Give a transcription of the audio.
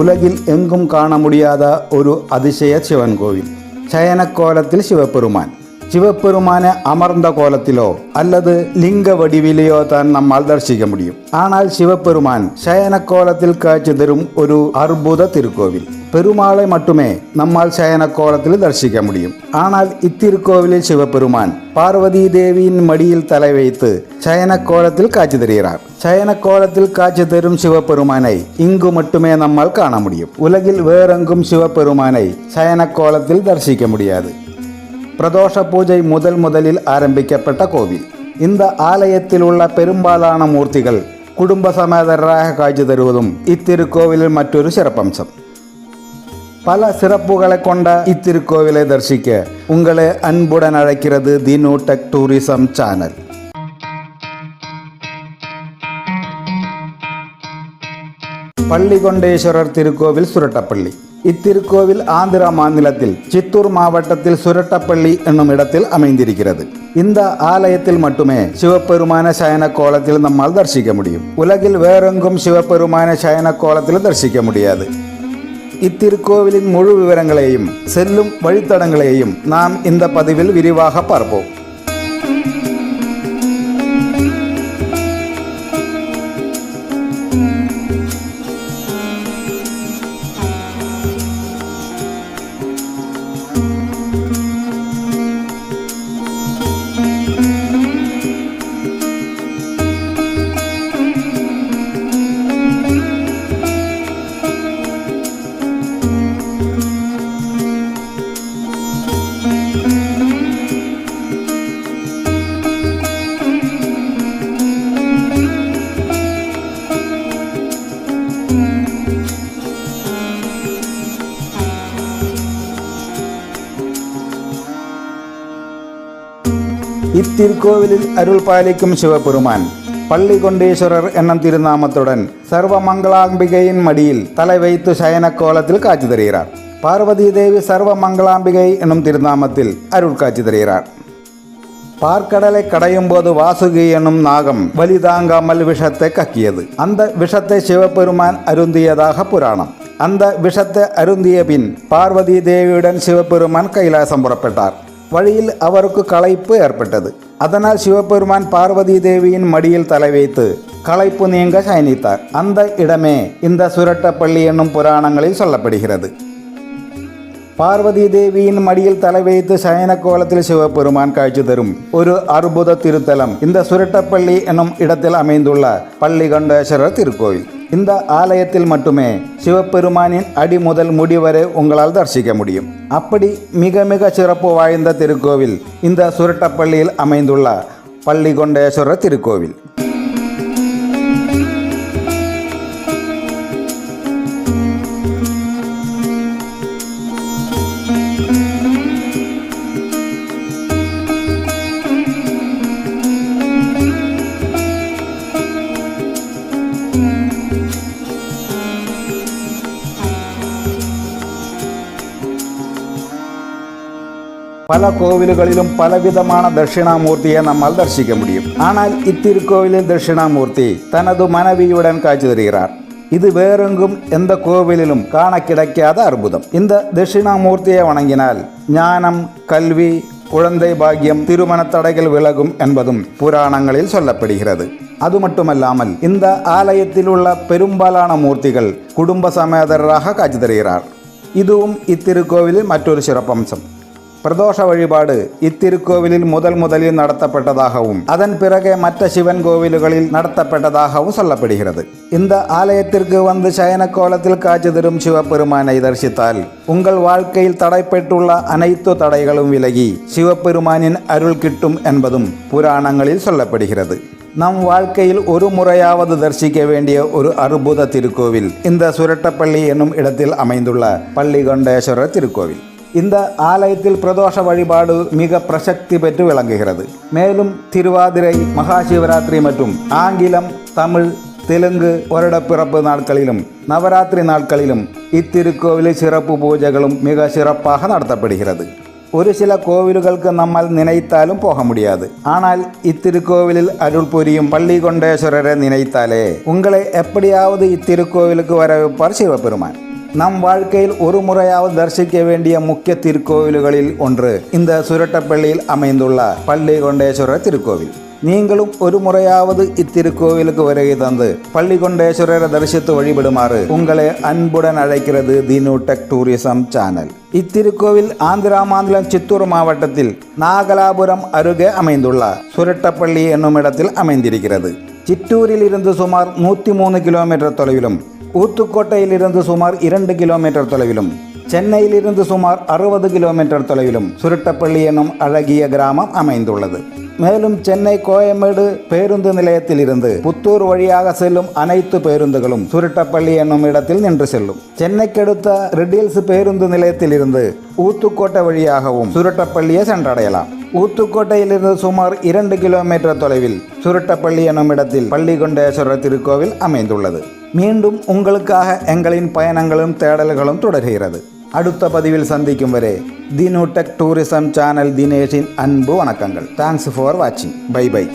உலகில் எங்கும் காண முடியாத ஒரு அதிசய சிவன் கோவில் சயனக்கோலத்தில் சிவபெருமான் சிவபெருமானை அமர்ந்த கோலத்திலோ அல்லது லிங்க வடிவிலேயோ தான் நம்மால் தரிசிக்க முடியும் ஆனால் சிவபெருமான் சயன கோலத்தில் காட்சி தரும் ஒரு அற்புத திருக்கோவில் பெருமாளை மட்டுமே நம்மால் சயன கோலத்தில் தரிசிக்க முடியும். ஆனால் இத்திருக்கோவிலில் சிவபெருமான் பார்வதி தேவியின் மடியில் தலை வைத்து சயன கோலத்தில் காட்சி தருகிறார். சயன கோலத்தில் காட்சி தரும் சிவபெருமானை இங்கு மட்டுமே நம்மால் காண முடியும். உலகில் வேறெங்கும் சிவபெருமானை சயன கோலத்தில் தரிசிக்க முடியாது. பிரதோஷ பூஜை முதல் முதலில் ஆரம்பிக்கப்பட்ட கோவில். இந்த ஆலயத்தில் உள்ள பெரும்பாலான மூர்த்திகள் குடும்ப சமேதராக காட்சி தருவதும் இத்திருக்கோவிலில் மற்றொரு சிறப்பம்சம். பல சிறப்புகளை கொண்ட இத்திருக்கோவிலை தரிசிக்க உங்களை அன்புடன் அழைக்கிறது the Newtech tourism channel. Pallikondeswarar திருக்கோவில் சுரட்டப்பள்ளி. இத்திருக்கோவில் ஆந்திர மாநிலத்தில் சித்தூர் மாவட்டத்தில் சுரட்டப்பள்ளி என்னும் இடத்தில் அமைந்திருக்கிறது. இந்த ஆலயத்தில் மட்டுமே சிவபெருமான சயன கோலத்தில் நம்மால் தரிசிக்க முடியும். உலகில் வேறெங்கும் சிவபெருமான சயன கோலத்தில் தரிசிக்க முடியாது. இத்திருக்கோவிலின் முழு விவரங்களையும் செல்லும் வழித்தடங்களையும் நாம் இந்த பதிவில் விரிவாக பார்ப்போம். இத்திருக்கோவிலில் அருள் பாலிக்கும் சிவபெருமான் பள்ளிகொண்டேஸ்வரர் என்னும் திருநாமத்துடன் சர்வமங்களாம்பிகையின் மடியில் தலை வைத்து சயன கோலத்தில் காட்சி தருகிறார் பார்வதி தேவி சர்வமங்களாம்பிகை என்னும் திருநாமத்தில் அருள் காட்சி தருகிறார் பார்க்கடலை கடையும் போது வாசுகி என்னும் நாகம் வலி தாங்காமல் விஷத்தை கக்கியது. அந்த விஷத்தை சிவபெருமான் அருந்தியதாக புராணம். அந்த விஷத்தை அருந்திய பின் பார்வதி தேவியுடன் சிவபெருமான் கைலாசம் புறப்பட்டார். வழியில் அவருக்கு களைப்பு ஏற்பட்டது. அதனால் சிவபெருமான் பார்வதி தேவியின் மடியில் தலை வைத்து களைப்பு நீங்க சயனித்தார் அந்த இடமே இந்த சுரட்டப்பள்ளி என்னும் புராணங்களில் சொல்லப்படுகிறது. பார்வதி தேவியின் மடியில் தலை வைத்து சயன கோலத்தில் சிவபெருமான் காட்சி தரும் ஒரு அற்புத திருத்தலம் இந்த சுரட்டப்பள்ளி என்னும் இடத்தில் அமைந்துள்ள பள்ளி கண்டேஸ்வரர் திருக்கோயில். இந்த ஆலயத்தில் மட்டுமே சிவபெருமானின் அடி முதல் முடி வரை உங்களால் தரிசிக்க முடியும். அப்படி மிக மிக சிறப்பு வாய்ந்த திருக்கோவில் இந்த சுரட்டப்பள்ளியில் அமைந்துள்ள பள்ளி கொண்டேஸ்வரர் திருக்கோவில். பல கோவில்களிலும் பலவிதமான தட்சிணாமூர்த்தியை நம்மால் தரிசிக்க முடியும். ஆனால் இத்திருக்கோவிலில் தட்சிணாமூர்த்தி தனது மனைவியுடன் காட்சி தருகிறார். இது வேறெங்கும் எந்த கோவிலிலும் காண கிடைக்காத அற்புதம். இந்த தட்சிணாமூர்த்தியை வணங்கினால் ஞானம் கல்வி குழந்தை பாக்கியம் திருமண தடைகள் விலகும் என்பதும் புராணங்களில் சொல்லப்படுகிறது. அது மட்டுமல்லாமல் இந்த ஆலயத்தில் உள்ள பெரும்பாலான மூர்த்திகள் குடும்ப சமேதராக காட்சி தருகிறார். இதுவும் இத்திருக்கோவிலின் மற்றொரு சிறப்பம்சம். பிரதோஷ வழிபாடு இத்திருக்கோவிலில் முதல் முதலில் நடத்தப்பட்டதாகவும் அதன் பிறகே மற்ற சிவன் கோவில்களில் நடத்தப்பட்டதாகவும் சொல்லப்படுகிறது. இந்த ஆலயத்திற்கு வந்து சயன கோலத்தில் காட்சி தரும் சிவபெருமானை தரிசித்தால் உங்கள் வாழ்க்கையில் தடைப்பட்டுள்ள அனைத்து தடைகளும் விலகி சிவபெருமானின் அருள் கிட்டும் என்பதும் புராணங்களில் சொல்லப்படுகிறது. நம் வாழ்க்கையில் ஒரு முறையாவது தரிசிக்க வேண்டிய ஒரு அற்புத திருக்கோவில் இந்த சுரட்டப்பள்ளி என்னும் இடத்தில் அமைந்துள்ள பள்ளி கொண்டேஸ்வரர் திருக்கோவில். இந்த ஆலயத்தில் பிரதோஷ வழிபாடு மிக பிரசக்தி பெற்று விளங்குகிறது. மேலும் திருவாதிரை மகாசிவராத்திரி மற்றும் ஆங்கிலம் தமிழ் தெலுங்கு வருடப்பிறப்பு நாட்களிலும் நவராத்திரி நாட்களிலும் இத்திருக்கோவிலில் சிறப்பு பூஜைகளும் மிக சிறப்பாக நடத்தப்படுகிறது. ஒரு சில கோவில்களுக்கு நம்மால் நினைத்தாலும் போக முடியாது. ஆனால் இத்திருக்கோவிலில் அருள் புரியும் பள்ளி கொண்டேஸ்வரரை நினைத்தாலே உங்களை எப்படியாவது இத்திருக்கோவிலுக்கு வரவேற்பார் சிவபெருமான். நம் வாழ்க்கையில் ஒரு முறையாவது தரிசிக்க வேண்டிய முக்கிய திருக்கோவில்களில் ஒன்று இந்த சுரட்டப்பள்ளியில் அமைந்துள்ள பள்ளி கொண்டேஸ்வரர் திருக்கோவில். நீங்களும் ஒரு முறையாவது இத்திருக்கோவிலுக்கு வருகை தந்து பள்ளி கொண்டேஸ்வரரை தரிசித்து வழிபடுமாறு உங்களை அன்புடன் அழைக்கிறது the new tech tourism channel. இத்திருக்கோவில் Andhra மாநிலம் சித்தூர் மாவட்டத்தில் நாகலாபுரம் அருகே அமைந்துள்ள சுரட்டப்பள்ளி என்னும் இடத்தில் அமைந்திருக்கிறது. சித்தூரில் இருந்து சுமார் நூற்றி மூணு கிலோமீட்டர் தொலைவிலும் ஊத்துக்கோட்டையில் இருந்து சுமார் இரண்டு கிலோமீட்டர் தொலைவிலும் சென்னையிலிருந்து சுமார் அறுபது கிலோமீட்டர் தொலைவிலும் சுருட்டப்பள்ளி எனும் அழகிய கிராமம் அமைந்துள்ளது. மேலும் சென்னை கோயம்பேடு பேருந்து நிலையத்திலிருந்து புத்தூர் வழியாக செல்லும் அனைத்து பேருந்துகளும் சுருட்டப்பள்ளி என்னும் இடத்தில் நின்று செல்லும். சென்னைக்கடுத்த ரெட்டில்ஸ் பேருந்து நிலையத்திலிருந்து ஊத்துக்கோட்டை வழியாகவும் சுருட்டப்பள்ளியை சென்றடையலாம். ஊத்துக்கோட்டையிலிருந்து சுமார் இரண்டு கிலோமீட்டர் தொலைவில் சுருட்டப்பள்ளி என்னும் இடத்தில் பள்ளிகொண்டேஸ்வரர் திருக்கோவில் அமைந்துள்ளது. மீண்டும் உங்களுக்காக எங்களின் பயணங்களும் தேடல்களும் தொடர்கிறது. அடுத்த பதிவில் சந்திக்கும் வரை தினோடெக் டூரிசம் சேனல் தினேஷின் அன்பு வணக்கங்கள். தேங்க்ஸ் ஃபார் வாட்சிங் பை பை